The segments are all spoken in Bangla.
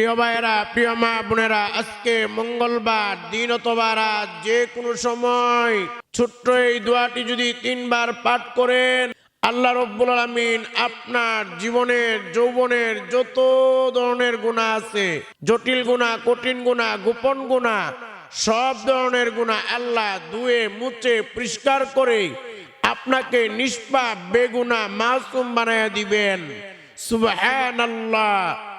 প্রিয় ভাইয়েরা, প্রিয় মা বোনেরা, আজকে মঙ্গলবার, দিন অথবা রাত, যে কোনো সময় ছোট্ট এই দোয়াটি যদি তিনবার পাঠ করেন, আল্লাহ রব্বুল আলমিন আপনার জীবনের, যৌবনের যত ধরনের গুণা আছে, জটিল গুণা কঠিন গুণা গোপন গুণা সব ধরনের গুণা আল্লাহ ধুয়ে, মুছে, পরিষ্কার করে আপনাকে নিষ্পাপ বেগুনা মাসুম বানায়া দিবেন। সুবহানাল্লাহ।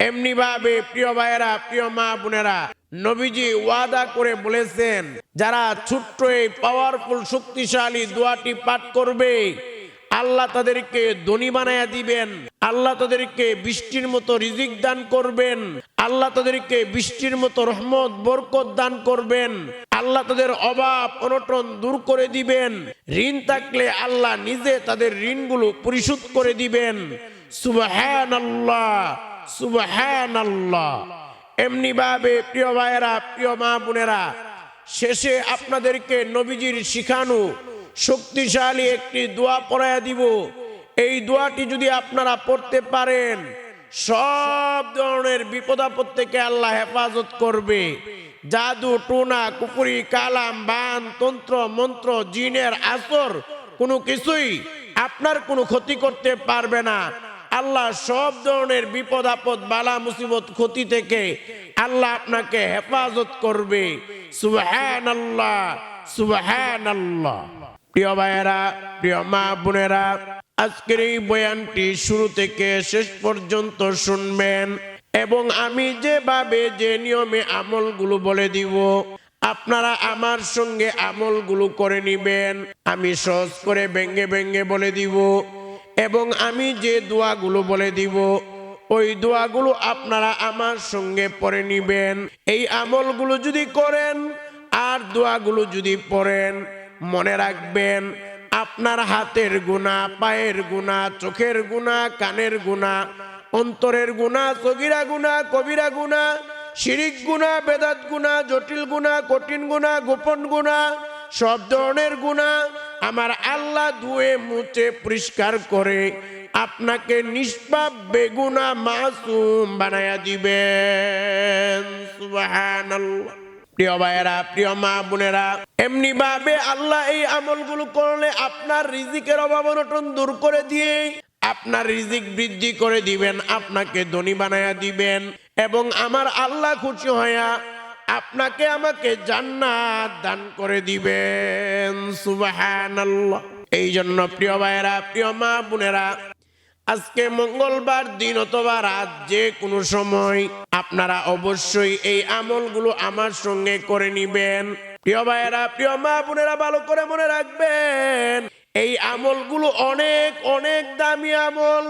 এমনি ভাবে প্রিয় ভাইয়েরা, প্রিয় মা বোনেরা, নবীজি ওয়াদা করে বলেছেন, যারা ছোট্ট এই পাওয়ারফুল শক্তিশালী দোয়াটি পাঠ করবে, আল্লাহ তাদেরকে ধনী দিবেন, আল্লাহ তাদেরকে বৃষ্টির মতো রিজিক দান করবেন, আল্লাহ তাদেরকে বৃষ্টির মতো রহমত, বরকত দান করবেন, আল্লাহ তাদের অভাব, অনটন দূর করে দিবেন, ঋণ থাকলে আল্লাহ নিজে তাদের ঋণগুলো পরিশোধ করে দিবেন। সুবহান আল্লাহ সুবহান আল্লাহ এমনি ভাবে প্রিয় ভাইয়েরা, প্রিয় মা বোনেরা, শেষে আপনাদেরকে নবীজির শিখানো শক্তিশালী একটি দোয়া পড়াইয়া দিব। এই দোয়াটি যদি আপনারা পড়তে পারেন, সব ধরনের বিপদ আপদ থেকে আল্লাহ হেফাজত করবে। জাদু, টুনা, কুকুরি, কালাম, বান, তন্ত্র, মন্ত্র, জিনের আসর, কোনো কিছুই আপনার কোনো ক্ষতি করতে পারবে না। আল্লাহ সব ধরনের বিপদ, আপদ, বালা, মুসিবত, ক্ষতি থেকে আল্লাহ আপনাকে হেফাজত করবে। সুবহান আল্লাহ সুবহান আল্লাহ প্রিয় ভাইয়েরা, প্রিয় মা বোনেরা, আজকের এই বয়ানটি শুরু থেকে শেষ পর্যন্ত শুনবেন এবং আমি যেভাবে যে নিয়মে আমলগুলো বলে দিব, আপনারা আমার সঙ্গে আমলগুলো করে নিবেন। আমি সহজ করে ব্যঙ্গে ব্যঙ্গে বলে দিব। এবং আমি যে দোয়াগুলো বলে দিব, ওই দোয়াগুলো আপনারা আমার সঙ্গে পড়ে নিবেন। এই আমলগুলো যদি করেন আর দোয়াগুলো যদি পড়েন, মনে রাখবেন আপনার হাতের গুণা পায়ের গুণা চোখের গুণা কানের গুণা অন্তরের গুণা সগিরা গুণা কবিরা গুণা শিরিক গুণা বেদাত গুণা জটিল গুণা কঠিন গুণা গোপন গুণা সব ধরনের গুণা আমার আল্লাহ ধুয়ে মুছে পরিষ্কার করে আপনাকে নিষ্পাপ বেগুনা মাসুম বানায়া দিবেন। সুবহানাল্লাহ। প্রিয় ভাইয়েরা, প্রিয় মা বোনেরা এমনি ভাবে আল্লাহ এই আমলগুলো করলে আপনার রিজিকের অভাব অনটন দূর করে দিয়ে আপনার রিজিক বৃদ্ধি করে দিবেন, আপনাকে ধনী বানায়া দিবেন এবং আমার আল্লাহ খুশি হইয়া আপনাকে আমাকে জান্নাত দান করে দিবেন, সুবহানাল্লাহ। এই জন্য প্রিয় ভাইয়েরা, প্রিয় মা বোনেরা, আজকে মঙ্গলবার দিন অথবা রাত যে কোনো সময় আপনারা অবশ্যই এই আমলগুলো আমার সঙ্গে করে নিবেন। প্রিয় ভাইয়েরা, প্রিয় মা বোনেরা, ভালো করে মনে রাখবেন, এই আমলগুলো অনেক অনেক দামি আমল।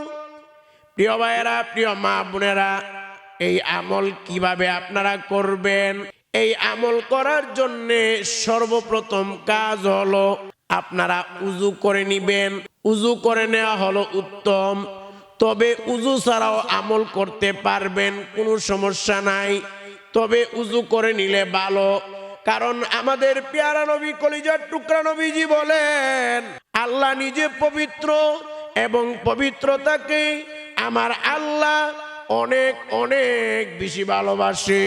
প্রিয় ভাইয়েরা, প্রিয় মা বোনেরা এই আমল কীভাবে আপনারা করবেন? এই আমল করার জন্যে সর্বপ্রথম কাজ হলো আপনারা উজু করে নিবেন। উজু করে নেওয়া হলো উত্তম। তবে উজু ছাড়াও আমল করতে পারবেন, কোনো সমস্যা নাই। তবে উজু করে নিলে ভালো। কারণ আমাদের পেয়ারা নবী, কলিজার টুকরা নবীজি বলেন, আল্লাহ নিজে পবিত্র এবং পবিত্রতাকে আমার আল্লাহ অনেক অনেক বেশি ভালোবাসি।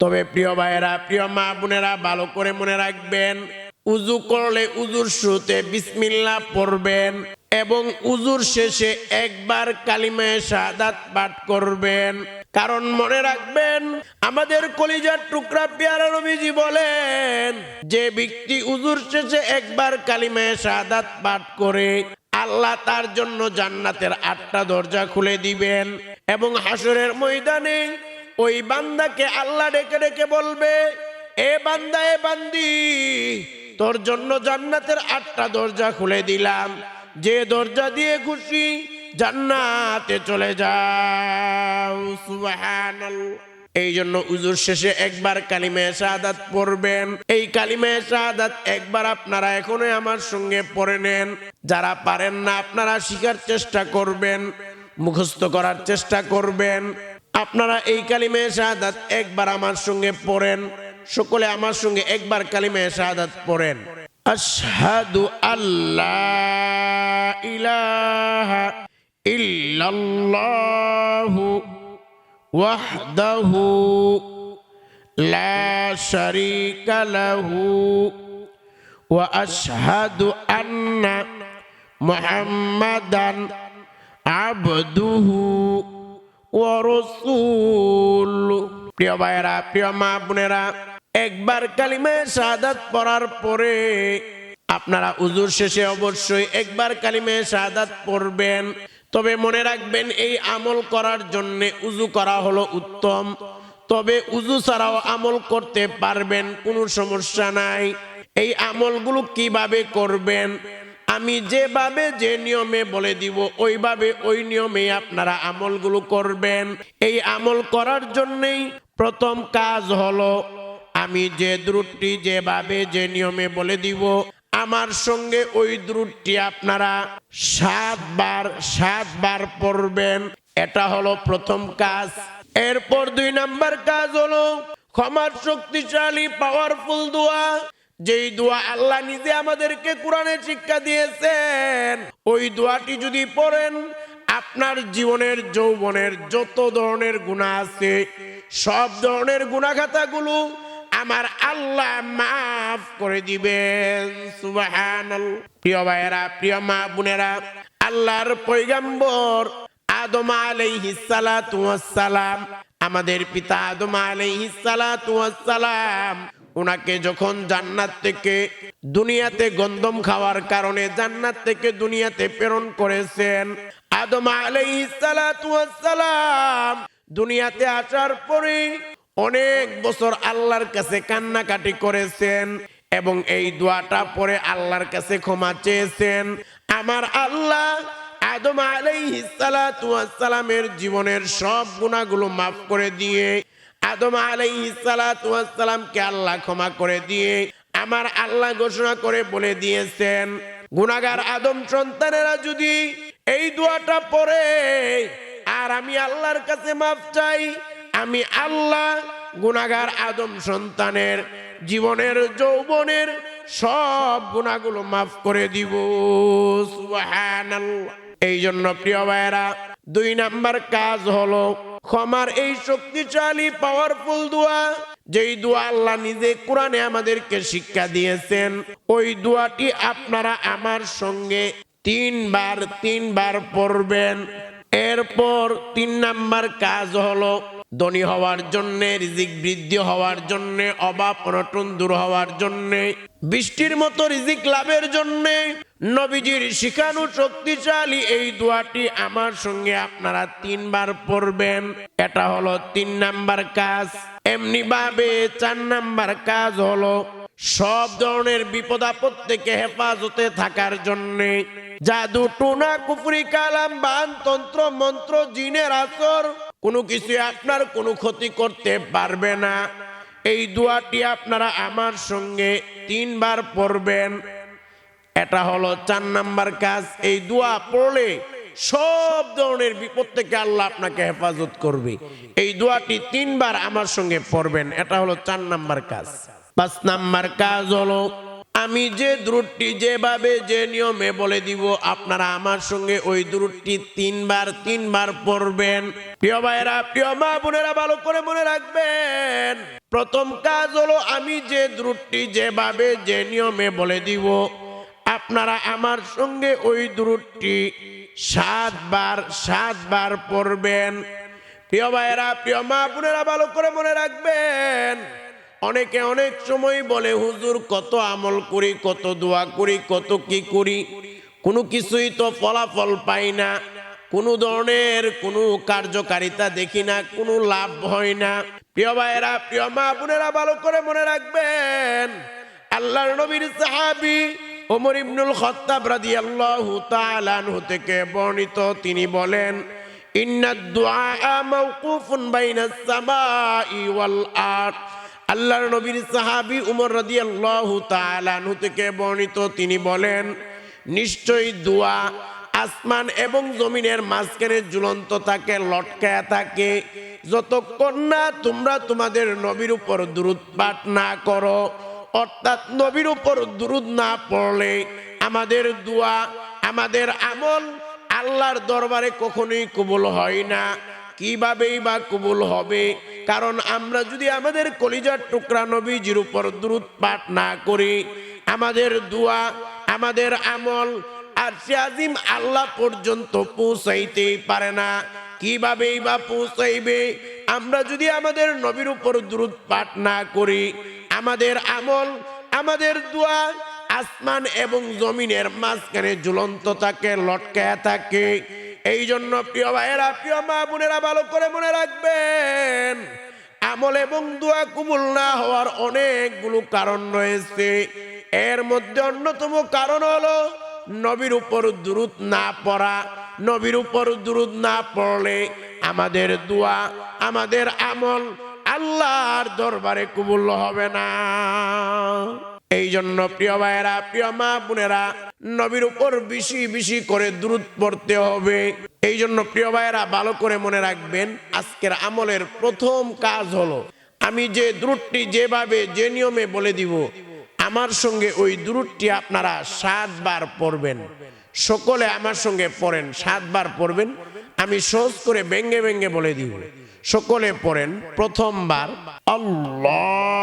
তবে প্রিয় ভাইয়েরা, প্রিয় মা বোনেরা, ভালো করে মনে রাখবেন উজু করলে উজুর শুরুতে বিসমিল্লা পড়বেন এবং উজুর শেষে একবার কালিমায় শাহাদাত পাঠ করবেন। কারণ মনে রাখবেন, আমাদের কলিজার টুকরা পেয়ারা নবীজি বলেন, যে ব্যক্তি উজুর শেষে একবার কালিমায় শাহাদাত পাঠ করে আল্লাহ তার জন্য জান্নাতের আটটা দরজা খুলে দিবেন এবং হাসরের ময়দানে ওই বান্দাকে আল্লাহ ডেকে ডেকে বলবে, এ বান্দা, এ বান্দি, তোর জন্য জান্নাতের আটটা দরজা খুলে দিলাম। যে দরজা দিয়ে খুশি জান্নাতে চলে যাও। সুবহানাল্লাহ। এই জন্য উজুর শেষে একবার কালিমে শাহাদাত পড়বেন। এই কালিমে শাহাদাত একবার আপনারা এখনও আমার সঙ্গে পড়ে নেন। যারা পারেন না, আপনারা শিখার চেষ্টা করবেন, মুখস্থ করার চেষ্টা করবেন। আপনারা এই কালিমে শাহাদাত একবার আমার সঙ্গে পড়েন। সকলে আমার সঙ্গে একবার কালিমে শাহাদাত পড়েন। আশহাদু আল্লাহ ইলাহা ইল্লাল্লাহু শারীকা লাহু ওয়া আশহাদু আন্না মুহাম্মাদান আবদুহু ওয়া রাসূলুহু প্রিয় ভাইয়েরা, প্রিয় মা বোনেরা, একবার কালিমে শাহাদাত পড়ার পরে আপনারা উজুর শেষে অবশ্যই একবার কালিমে শাহাদাত পড়বেন। তবে মনে রাখবেন, এই আমল করার জন্য উজু করা হলো উত্তম। তবে উজু ছাড়াও আমল করতে পারবেন, কোনো সমস্যা নাই। এই আমলগুলো কীভাবে করবেন? আমি যেভাবে যে নিয়মে বলে দিব, ওইভাবে ওই নিয়মে আপনারা আমলগুলো করবেন। এই আমল করার জন্যেই প্রথম কাজ হলো, আমি যে দ্রুটটি যেভাবে যে নিয়মে বলে দিব আমার সঙ্গে ওই দ্রুটটি আপনারা সাতবার সাতবার পড়বেন। এটা হলো প্রথম কাজ। এরপর দুই নাম্বার কাজ হলো ক্ষমার শক্তিশালী পাওয়ারফুল দোয়া। যেই দোয়া আল্লাহ নিজে আমাদেরকে কোরআনে শিক্ষা দিয়েছেন, ওই দোয়াটি যদি পড়েন, আপনার জীবনের, যৌবনের যত ধরনের গুণা আছে, সব ধরনের গুণাখাতাগুলো আমার আল্লাহ মাফ করে দিবেন সুবাহান প্রিয় ভাইয়েরা, প্রিয় মা বোনেরা, আল্লাহর পৈগম্বর আদম সালাম আমাদের পিতা আদম সালাম ওনাকে যখন জান্নাত থেকে দুনিয়াতে গন্ধম খাওয়ার কারণে জান্নাত থেকে দুনিয়াতে প্রেরণ করেছেন, আদম সালাম দুনিয়াতে আসার পরে অনেক বছর আল্লাহর কাছে কান্নাকাটি করেছেন এবং এই দোয়াটা পরে আল্লাহর কাছে ক্ষমা চেয়েছেন। আমার আল্লাহ আদম আলাইহিস সালাতু জীবনের সব গুণাগুলো মাফ করে দিয়ে, আদম আলাইহিস সালাতু আল্লাহ ক্ষমা করে দিয়ে আমার আল্লাহ ঘোষণা করে বলে দিয়েছেন গুনাগার আদম সন্তানেরা যদি এই দোয়াটা পরে আর আমি আল্লাহর কাছে মাফ চাই আমি আল্লাহ গুনাগার আদম সন্তানের, জীবনের, যৌবনের সব গুণাগুলো মাফ করে দিব। এই জন্য প্রিয় ভাইয়েরা, দুই নাম্বার কাজ হলো, ক্ষমার এই শক্তিশালী পাওয়ারফুল দোয়া। যেই দোয়া আল্লাহ নিজে কোরআনে আমাদেরকে শিক্ষা দিয়েছেন, ওই দোয়াটি আপনারা আমার সঙ্গে তিনবার তিনবার পড়বেন। এরপর তিন নাম্বার কাজ হলো ধনী হওয়ার জন্য, রিজিক বৃদ্ধি হওয়ার জন্য, অভাব অনটন দূর হওয়ার জন্য, বৃষ্টির মতো রিজিক লাভের জন্য, নবীজির শিখানো শক্তিশালী এই দোয়াটি আমার সঙ্গে আপনারা তিনবার পড়বেন। এটা হলো তিন নাম্বার কাজ। এমনি ভাবে চার নাম্বার কাজ হলো সব ধরনের বিপদ আপদ থেকে হেফাজতে থাকার জন্য। জাদু, টোনা, কুফরি, কালাম, বান, তন্ত্র, মন্ত্র, জিনের আসর কোনো কিছু আপনার কোনো ক্ষতি করতে পারবে না। এই দোয়াটি আপনারা আমার সঙ্গে তিনবার পড়বেন। এটা হলো চার নাম্বার কাজ। এই দোয়া পড়লে সব ধরনের বিপদ থেকে আল্লাহ আপনাকে হেফাজত করবে। এই দোয়াটি তিনবার আমার সঙ্গে পড়বেন। এটা হলো চার নাম্বার কাজ। পাঁচ নাম্বার কাজ হলো আমি যে দ্রুটটি যেভাবে যে নিয়মে বলে দিব, আপনারা আমার সঙ্গে ওই দ্রুটটি তিনবার তিনবার পড়বেন। প্রিয় ভাইরা প্রিয় মা বোনেরা, ভালো করে মনে রাখবেন। প্রথম কাজ হলো, আমি যে দ্রুটটি যেভাবে যে নিয়মে বলে দিব, আপনারা আমার সঙ্গে ওই দ্রুটটি সাতবার সাতবার পড়বেন। প্রিয় ভাইয়েরা, প্রিয় মা বোনেরা, ভালো করে মনে রাখবেন। অনেকে অনেক সময় বলে, হুজুর, কত আমল করি, কত দোয়া করি, কত কি করি? কোনো কিছুই তো ফলাফল পাই না। কোনো ধরনের কোনো কার্যকারিতা দেখি না, কোনো লাভ হয় না। প্রিয় ভাইয়েরা, প্রিয় মা বোনেরা, ভালো করে মনে রাখবেন, আল্লাহর নবীর সাহাবী ওমর ইবনুল খত্তাব রাদিয়াল্লাহু তাআলা আনহু থেকে বর্ণিত, তিনি বলেন ইন্নাদ দুআ মাওকুফুন বাইনাস সামাই ওয়াল আরদ। আল্লাহর নবীর সাহাবী উমর রাদিয়াল্লাহু তাআলা আনহু থেকে বর্ণিত, তিনি বলেন, নিশ্চয়ই দোয়া আসমান এবং জমিনের মাঝখানে ঝুলন্ত থাকে, লটকায়া থাকে। যতক্ষণ না তোমরা তোমাদের নবীর উপর দুরুদ পাঠ না করো, অর্থাৎ নবীর উপর দুরুদ না পড়লে আমাদের দোয়া, আমাদের আমল আল্লাহর দরবারে কখনোই কবুল হয় না। কিভাবেই বা কবুল হবে? কারণ আমরা যদি আমাদের কলিজার টুকরা নবীজির উপর দ্রুত পাঠ না করি, আমাদের দোয়া, আমাদের আমল আর আজিম আল্লাহ পর্যন্ত পৌঁছাইতেই পারে না। কিভাবেই বা পৌঁছাইবে? আমরা যদি আমাদের নবীর উপর দ্রুত পাঠ না করি, আমাদের আমল, আমাদের দোয়া আসমান এবং জমিনের মাঝখানে ঝুলন্ত থাকে, লটকায়া থাকে এই জন্য প্রিয় ভাইয়েরা, প্রিয় মা বোনেরা, ভালো করে মনে রাখবেন, আমল এবং দোয়া কবুল না হওয়ার অনেকগুলো কারণ রয়েছে। এর মধ্যে অন্যতম কারণ হলো নবীর উপর দুরুদ না পড়া। নবীর উপর দুরুদ না পড়লে আমাদের দোয়া, আমাদের আমল আল্লাহর দরবারে কবুল হবে না। এই জন্য প্রিয় ভাইয়েরা, প্রিয় মা বোনেরা নবীর উপর বেশি বেশি করে দূরত পড়তে হবে। এই জন্য প্রিয় ভাইয়েরা, ভালো করে মনে রাখবেন, আজকের আমলের প্রথম কাজ হলো, আমি যে দ্রুতটি যেভাবে, যে নিয়মে বলে দিব, আমার সঙ্গে ওই দ্রুতটি আপনারা সাতবার পড়বেন। সকলে আমার সঙ্গে পড়েন, সাতবার পড়বেন। আমি সহজ করে ব্যঙ্গে ব্যঙ্গে বলে দিব, সকলে পড়েন প্রথমবার, আল্লাহুম্মা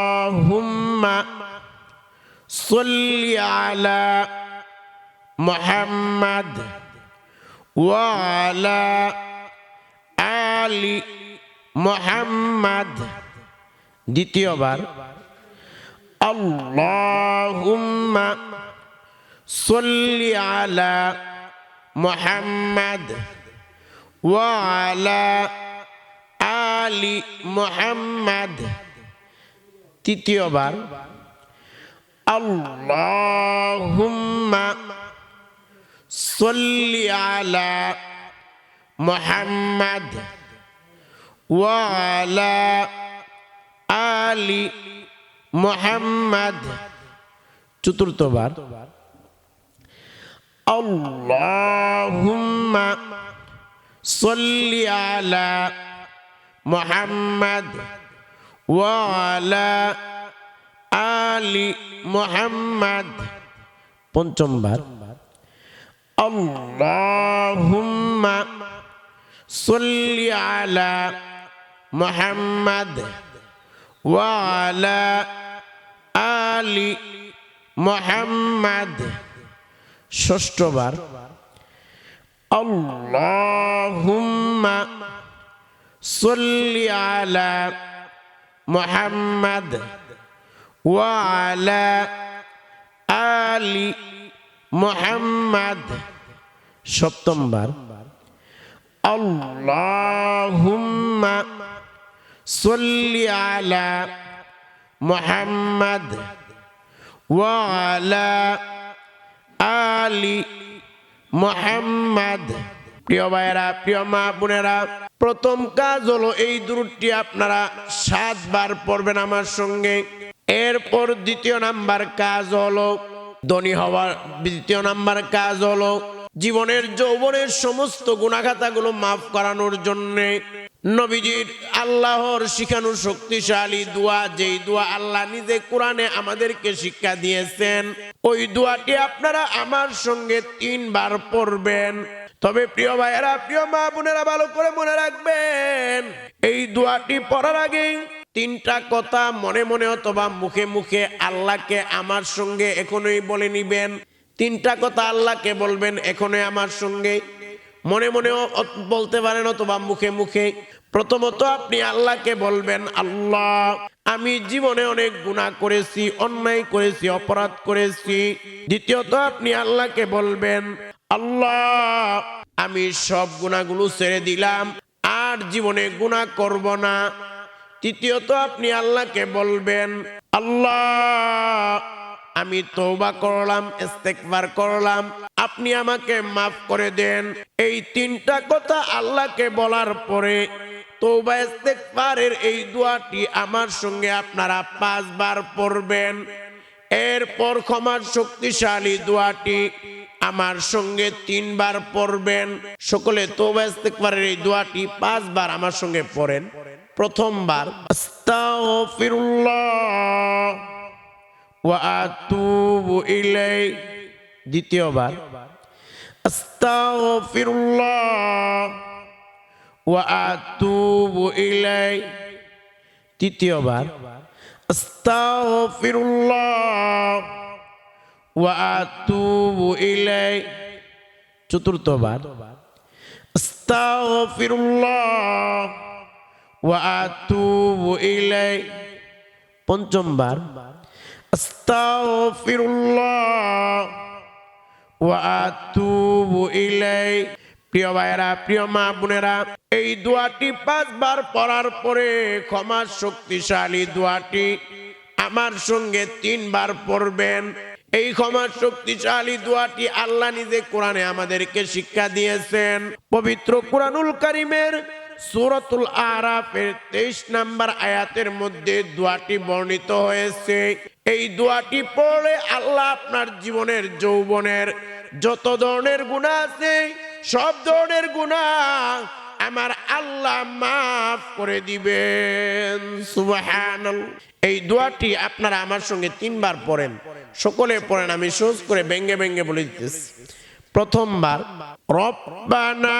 সাল্লি আলা মোহাম্মদ ওয়ালা আলী মোহাম্মদ দ্বিতীয়বার আল্লাহুম্মা সল্লি আলা মোহাম্মদ ওয়ালা আলী মোহাম্মদ তৃতীয়বার আল্লাহুম্মা صل على محمد وعلى آل محمد চতুর্থবার اللهم صل على محمد وعلى আলি মোহাম্মদ পঞ্চমবার আল্লাহুম্মা সাল্লি আলা মুহাম্মদ ওয়া আলা আলি মুহাম্মদ ষষ্ঠবার আল্লাহুম্মা সাল্লি আলা মুহাম্মদ وعلى آل محمد মোহাম্মদ সপ্তমবার। আল্লাহুম্মা সল্লি আলা মোহাম্মদ ওয়ালা আলি মোহাম্মদ। প্রিয় ভাইরা প্রিয় মা বোনেরা, প্রথম কাজ হলো এই দূরটি আপনারা সাতবার পড়বেন আমার সঙ্গে। এরপর দ্বিতীয় নাম্বার কাজ হলো ধনী হওয়ার দ্বিতীয় নাম্বার কাজ হলো জীবনের যৌবনের সমস্ত গুণাখাতাগুলো মাফ করানোর জন্য নবীজির আল্লাহর শিখানো শক্তিশালী দোয়া, যেই দোয়া আল্লাহ নিজে কোরআনে আমাদেরকে শিক্ষা দিয়েছেন, ওই দোয়াটি আপনারা আমার সঙ্গে তিনবার পড়বেন। তবে প্রিয় ভাইয়েরা, প্রিয় মা বোনেরা ভালো করে মনে রাখবেন, এই দোয়াটি পড়ার আগে তিনটা কথা মনে মনে অথবা মুখে মুখে আল্লাহকে আমার সঙ্গে এখনই বলে নিবেন। তিনটা কথা আল্লাহকে বলবেন এখনই আমার সঙ্গে। মনে মনেও বলতে পারেন অথবা মুখে মুখে। প্রথমত আপনি আল্লাহকে বলবেন, আল্লাহ, আমি জীবনে অনেক গুনাহ করেছি, অন্যায় করেছি, অপরাধ করেছি। দ্বিতীয়ত আপনি আল্লাহকে বলবেন, আল্লাহ, আমি সব গুণাগুলো ছেড়ে দিলাম, আর জীবনে গুনাহ করব না। তৃতীয়ত আপনি আল্লাহকে বলবেন, আল্লাহ, আমি তৌবা করলাম ইস্তেকবার করলাম, আপনি আমাকে মাফ করে দেন। এই তিনটা কথা আল্লাহকে বলার পরে তৌবা ইস্তেকবারের এই দোয়াটি আমার সঙ্গে আপনারা পাঁচবার পড়বেন। এরপর ক্ষমার শক্তিশালী দোয়াটি আমার সঙ্গে তিনবার পড়বেন। সকলে তৌবা ইস্তেকবারের এই দোয়াটি পাঁচবার আমার সঙ্গে পড়েন। প্রথমবার দ্বিতীয়বার তৃতীয়বার চতুর্থবার আস্তাগফিরুল্লাহ পঞ্চমবার প্রিয় প্রিয় মা বোনেরা, এই দোয়াটি পাঁচবার পড়ার পরে ক্ষমা শক্তিশালী দোয়াটি আমার সঙ্গে তিনবার পড়বেন। এই ক্ষমা শক্তিশালী দোয়াটি আল্লাহ নিজে কোরআনে আমাদেরকে শিক্ষা দিয়েছেন। পবিত্র কোরআনুল কারিমের সূরাতুল আরাফের তেইশ নাম্বার আয়াতের মধ্যে দোয়াটি বর্ণিত হয়েছে। এই দোয়াটি পড়লে আল্লাহ আপনার জীবনের যৌবনের যত ধরনের গুণা আছে, সব ধরনের গুণা আমার আল্লাহ মাফ করে দিবেন। এই দোয়াটি আপনারা আমার সঙ্গে তিনবার পড়েন। সকলে পড়েন, আমি সোজ করে ব্যঙ্গে ব্যঙ্গে বলে দিতেছি। প্রথমবার, রব্বানা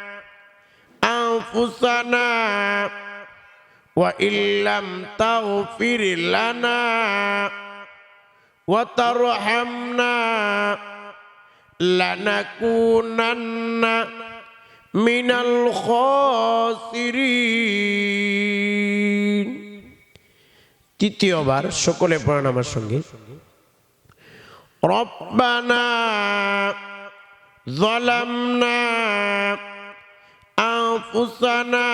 أنفسنا وإن لم تغفر لنا وترحمنا لنكونن من الخاسرين তৃতীয়বার সকলে পড়েন আমার সঙ্গে রব্বানা ظلمنا أنفسنا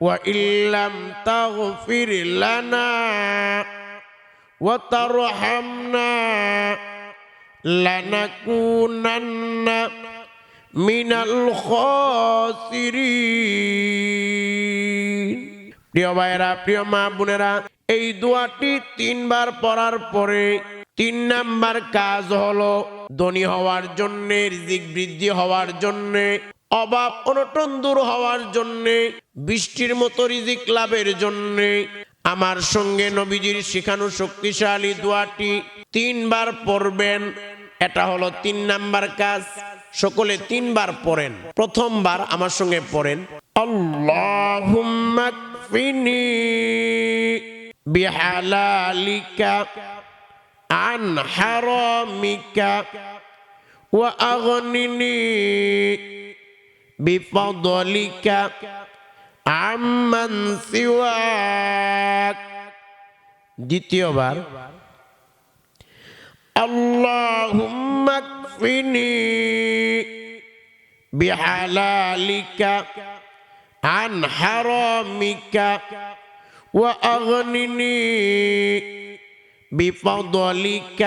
وإن لم تغفر لنا وترحمنا لنكونن من الخاسرين প্রিয় ভাইয়েরা প্রিয় মা বোনেরা এই দোয়াটি তিনবার পড়ার পরে তিন নাম্বার কাজ হলো ধনী হওয়ার জন্য রিজিক বৃদ্ধি হওয়ার জন্য অভাব অনটন দূর হওয়ার জন্যে, বৃষ্টির মতো রিজিক লাভের জন্যে। আমার সঙ্গে নবীজির শিখানো শক্তিশালী দোয়াটি তিনবার পড়বেন। এটা হলো তিন নাম্বার কাজ, সকলে তিনবার পড়েন, প্রথমবার আমার সঙ্গে পড়েন। আল্লাহুম্মা বিহালালিকা আন হারামিকা ওয়া بفضلك عمن سواك দ্বিতীয়বার اللهم اكفني بحلالك عن حرامك وأغنني بفضلك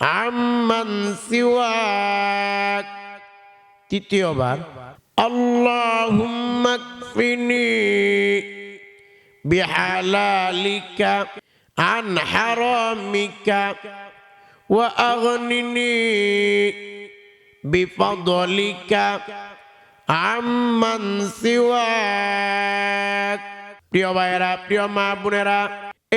عمن سواك তৃতীয়বার اللهم اكفني بحلالك عن حرامك وأغنني بفضلك عمن سواك প্রিয় ভাইয়েরা প্রিয় মা বোনেরা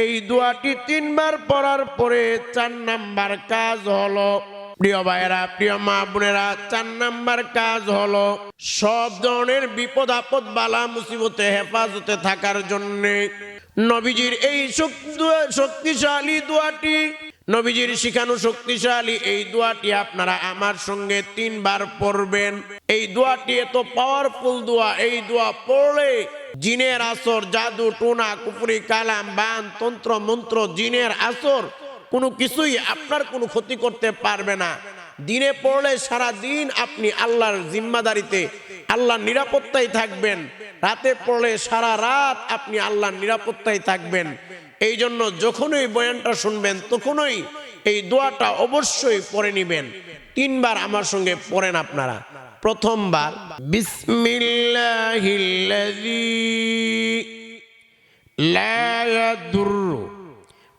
এই দোয়াটি তিনবার পড়ার পরে চার নাম্বার কাজ হলো প্রিয় ভাইয়েরা, প্রিয় মা বোনেরা, চার নাম্বার কাজ হলো সব ধরনের বিপদ আপদ, বালা মুসিবতে হেফাজতে থাকার জন্য নবীজির এই শক্তি- শক্তিশালী দোয়াটি, নবীজির শিখানো শক্তিশালী এই দোয়াটি আপনারা আমার সঙ্গে তিনবার পড়বেন। এই দোয়াটি এত পাওয়ারফুল দোয়া, এই দোয়া পড়লে জিনের আসর, জাদু, টোনা কুপুরি কালাম, বান, তন্ত্র, মন্ত্র, জিনের আসর কোনো কিছুই আপনার কোনো ক্ষতি করতে পারবে না। দিনে পড়লে সারা দিন আপনি আল্লাহর জিম্মাদারিতে, আল্লাহর নিরাপত্তায় থাকবেন। রাতে পড়লে সারা রাত আপনি আল্লাহর নিরাপত্তায় থাকবেন। এই জন্য যখনই বয়ানটা শুনবেন, তখনই এই দোয়াটা অবশ্যই পড়ে নিবেন। তিনবার আমার সঙ্গে পড়েন আপনারা। প্রথমবার, বিসমিল্লাহিল্লাযী লা ইয়াদুররু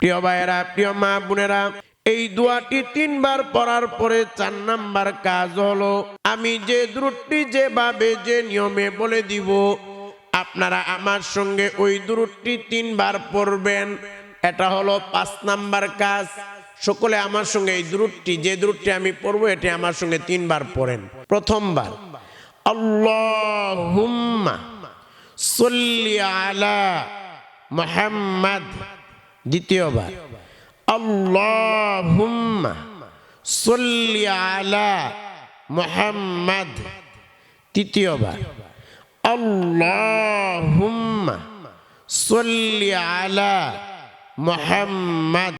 প্রিয় ভাইয়েরা, প্রিয় মা বোনেরা, এই দোয়াটি তিনবার পড়ার পরে চার নাম্বার কাজ হলো, আমি যে দ্রুটটি যেভাবে যে নিয়মে বলে দিব, আপনারা আমার সঙ্গে ওই দ্রুটটি তিনবার পড়বেন। এটা হলো পাঁচ নাম্বার কাজ। সকলে আমার সঙ্গে এই দ্রুটটি যে দ্রুটটি আমি পড়ব, এটি আমার সঙ্গে তিনবার পড়েন। প্রথমবার সল্লি আলা মুহাম্মাদ দ্বিতীয়বার আল্লাহুম্মা সল্লি আলা মুহাম্মদ। তৃতীয়বার আল্লাহুম্মা সল্লি আলা মুহাম্মাদ।